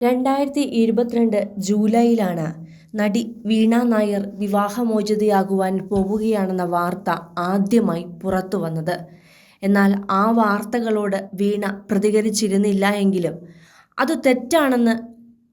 രണ്ടായിരത്തി ഇരുപത്തിരണ്ട് ജൂലൈയിലാണ് നടി വീണ നായർ വിവാഹമോചിതയാകുവാൻ പോവുകയാണെന്ന വാർത്ത ആദ്യമായി പുറത്തു വന്നത്. എന്നാൽ ആ വാർത്തകളോട് വീണ പ്രതികരിച്ചിരുന്നില്ല എങ്കിലും അത് തെറ്റാണെന്ന്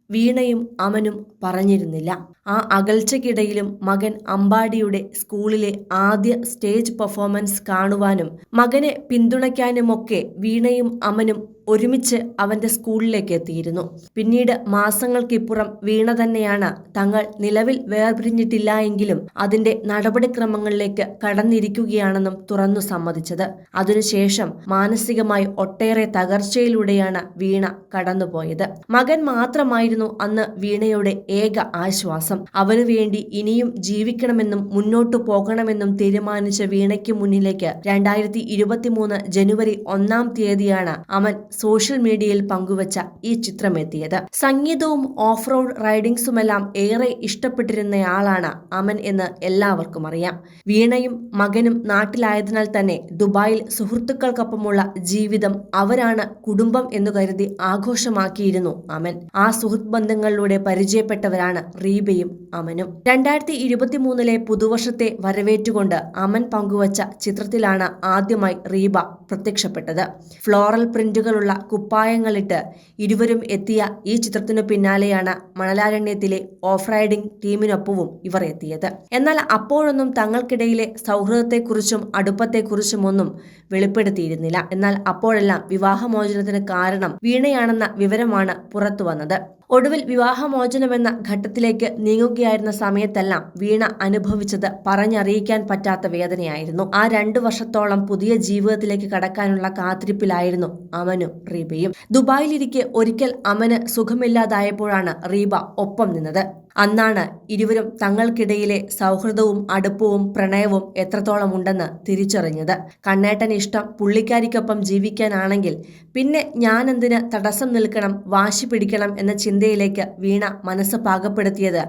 വീണയും അമനും പറഞ്ഞിരുന്നില്ല. ആ അകൽച്ചയ്ക്കിടയിലും മകൻ അമ്പാടിയുടെ സ്കൂളിലെ ആദ്യ സ്റ്റേജ് പെർഫോമൻസ് കാണുവാനും മകനെ പിന്തുണയ്ക്കാനുമൊക്കെ വീണയും അമനും ഒരുമിച്ച് അവന്റെ സ്കൂളിലേക്ക് എത്തിയിരുന്നു. പിന്നീട് മാസങ്ങൾക്കിപ്പുറം വീണ തന്നെയാണ് തങ്ങൾ നിലവിൽ വേർപിരിഞ്ഞിട്ടില്ല എങ്കിലും അതിന്റെ നടപടിക്രമങ്ങളിലേക്ക് കടന്നിരിക്കുകയാണെന്നും തുറന്നു സമ്മതിച്ചത്. അതിനുശേഷം മാനസികമായി ഒട്ടേറെ തകർച്ചയിലൂടെയാണ് വീണ കടന്നുപോയത്. മകൻ മാത്രമായിരുന്നു അന്ന് വീണയുടെ ഏക ആശ്വാസം. അവനു വേണ്ടി ഇനിയും ജീവിക്കണമെന്നും മുന്നോട്ടു പോകണമെന്നും തീരുമാനിച്ച വീണയ്ക്ക് മുന്നിലേക്ക് രണ്ടായിരത്തി ഇരുപത്തിമൂന്ന് ജനുവരി ഒന്നാം തീയതിയാണ് അമൻ സോഷ്യൽ മീഡിയയിൽ പങ്കുവച്ച ഈ ചിത്രം എത്തിയത് സംഗീതവും ഓഫ് റോഡ് റൈഡിങ്സുമെല്ലാം ഏറെ ഇഷ്ടപ്പെട്ടിരുന്നയാളാണ് അമൻ എന്ന് എല്ലാവർക്കും അറിയാം. വീണയും മകനും നാട്ടിലായതിനാൽ തന്നെ ദുബായിൽ സുഹൃത്തുക്കൾക്കൊപ്പമുള്ള ജീവിതം അവരാണ് കുടുംബം എന്നു കരുതി ആഘോഷമാക്കിയിരുന്നു അമൻ ആ സുഹൃത്ത് ബന്ധങ്ങളിലൂടെ പരിചയപ്പെട്ടവരാണ് റീബയും അമനും. രണ്ടായിരത്തി ഇരുപത്തി മൂന്നിലെ പുതുവർഷത്തെ വരവേറ്റുകൊണ്ട് അമൻ പങ്കുവച്ച ചിത്രത്തിലാണ് ആദ്യമായി റീബ പ്രത്യക്ഷപ്പെട്ടത്. ഫ്ലോറൽ പ്രിന്റുകളുള്ള കുപ്പായങ്ങളിട്ട് ഇരുവരും എത്തിയ ഈ ചിത്രത്തിനു പിന്നാലെയാണ് മണലാരണ്യത്തിലെ ഓഫ് റൈഡിംഗ് ടീമിനൊപ്പവും ഇവർ എത്തിയത്. എന്നാൽ അപ്പോഴൊന്നും തങ്ങൾക്കിടയിലെ സൗഹൃദത്തെക്കുറിച്ചും അടുപ്പത്തെക്കുറിച്ചും ഒന്നും വെളിപ്പെടുത്തിയിരുന്നില്ല. എന്നാൽ അപ്പോഴെല്ലാം വിവാഹമോചനത്തിന് കാരണം വീണയാണെന്ന വിവരമാണ് പുറത്തു വന്നത് ഒടുവിൽ വിവാഹമോചനമെന്ന ഘട്ടത്തിലേക്ക് നീങ്ങുകയായിരുന്ന സമയത്തെല്ലാം വീണ അനുഭവിച്ചത് പറഞ്ഞറിയിക്കാൻ പറ്റാത്ത വേദനയായിരുന്നു. ആ രണ്ടു വർഷത്തോളം പുതിയ ജീവിതത്തിലേക്ക് കടക്കാനുള്ള കാത്തിരിപ്പിലായിരുന്നു അമനും റീബയും. ദുബായിലിരിക്കെ ഒരിക്കൽ അമന് സുഖമില്ലാതായപ്പോഴാണ് റീബ ഒപ്പം നിന്നത്. അന്നാണ് ഇരുവരും തങ്ങൾക്കിടയിലെ സൗഹൃദവും അടുപ്പവും പ്രണയവും എത്രത്തോളം ഉണ്ടെന്ന് തിരിച്ചറിഞ്ഞത്. കണ്ണേട്ടൻ ഇഷ്ടം പുള്ളിക്കാരിക്കൊപ്പം ജീവിക്കാനാണെങ്കിൽ പിന്നെ ഞാനെന്തിന് തടസ്സം നിൽക്കണം വാശി പിടിക്കണം എന്ന ചിന്തയിലേക്ക് വീണ മനസ്സ് പാകപ്പെടുത്തിയത്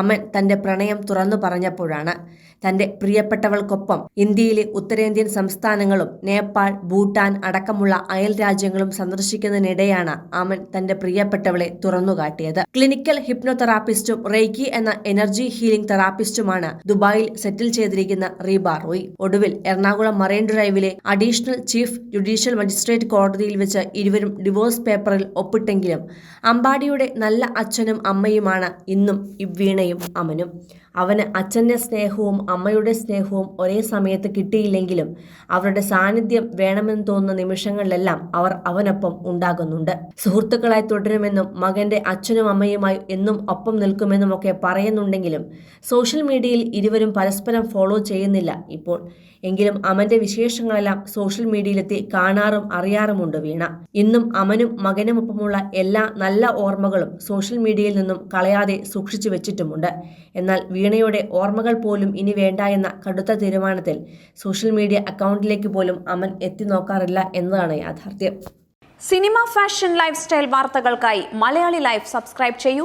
അമൻ തന്റെ പ്രണയം തുറന്നു പറഞ്ഞപ്പോഴാണ്. തന്റെ പ്രിയപ്പെട്ടവൾക്കൊപ്പം ഇന്ത്യയിലെ ഉത്തരേന്ത്യൻ സംസ്ഥാനങ്ങളും നേപ്പാൾ ഭൂട്ടാൻ അടക്കമുള്ള അയൽ രാജ്യങ്ങളും സന്ദർശിക്കുന്നതിനിടെയാണ് അമൻ തന്റെ പ്രിയപ്പെട്ടവളെ തുറന്നുകാട്ടിയത്. ക്ലിനിക്കൽ ഹിപ്നോതെറാപ്പിസ്റ്റും റെയ്ക്കി എന്ന എനർജി ഹീലിംഗ് തെറാപ്പിസ്റ്റുമാണ് ദുബായിൽ സെറ്റിൽ ചെയ്തിരിക്കുന്ന റീബ റോയ്. ഒടുവിൽ എറണാകുളം മറൈൻ ഡ്രൈവിലെ അഡീഷണൽ ചീഫ് ജുഡീഷ്യൽ മജിസ്ട്രേറ്റ് കോടതിയിൽ വെച്ച് ഇരുവരും ഡിവോഴ്സ് പേപ്പറിൽ ഒപ്പിട്ടെങ്കിലും അമ്പാടിയുടെ നല്ല അച്ഛനും അമ്മയുമാണ് ഇന്നും വീണയും അമനും. അവന് അച്ഛന്റെ സ്നേഹവും അമ്മയുടെ സ്നേഹവും ഒരേ സമയത്ത് കിട്ടിയില്ലെങ്കിലും അവരുടെ സാന്നിധ്യം വേണമെന്ന് തോന്നുന്ന നിമിഷങ്ങളിലെല്ലാം അവർ അവനൊപ്പം ഉണ്ടാകുന്നുണ്ട്. സുഹൃത്തുക്കളായി തുടരുമെന്നും മകന്റെ അച്ഛനും അമ്മയുമായി എന്നും ഒപ്പം നിൽക്കുമെന്നും ഒക്കെ പറയുന്നുണ്ടെങ്കിലും സോഷ്യൽ മീഡിയയിൽ ഇരുവരും പരസ്പരം ഫോളോ ചെയ്യുന്നില്ല ഇപ്പോൾ. എങ്കിലും അമന്റെ വിശേഷങ്ങളെല്ലാം സോഷ്യൽ മീഡിയയിലെത്തി കാണാറും അറിയാറുമുണ്ട് വീണ. ഇന്നും അമനും മകനുമൊപ്പമുള്ള എല്ലാ നല്ല ഓർമ്മകളും സോഷ്യൽ മീഡിയയിൽ നിന്നും കളയാതെ സൂക്ഷിച്ചു വെച്ചിട്ടുമുണ്ട്. എന്നാൽ വീണയുടെ ഓർമ്മകൾ പോലും ഇനി വേണ്ട എന്ന കടുത്ത തീരുമാനത്തിൽ സോഷ്യൽ മീഡിയ അക്കൗണ്ടിലേക്ക് പോലും അമൻ എത്തി നോക്കാറില്ല എന്നതാണ് യാഥാർത്ഥ്യം. സിനിമ ഫാഷൻ ലൈഫ് സ്റ്റൈൽ വാർത്തകൾക്കായി മലയാളി ലൈഫ് സബ്സ്ക്രൈബ് ചെയ്യൂ.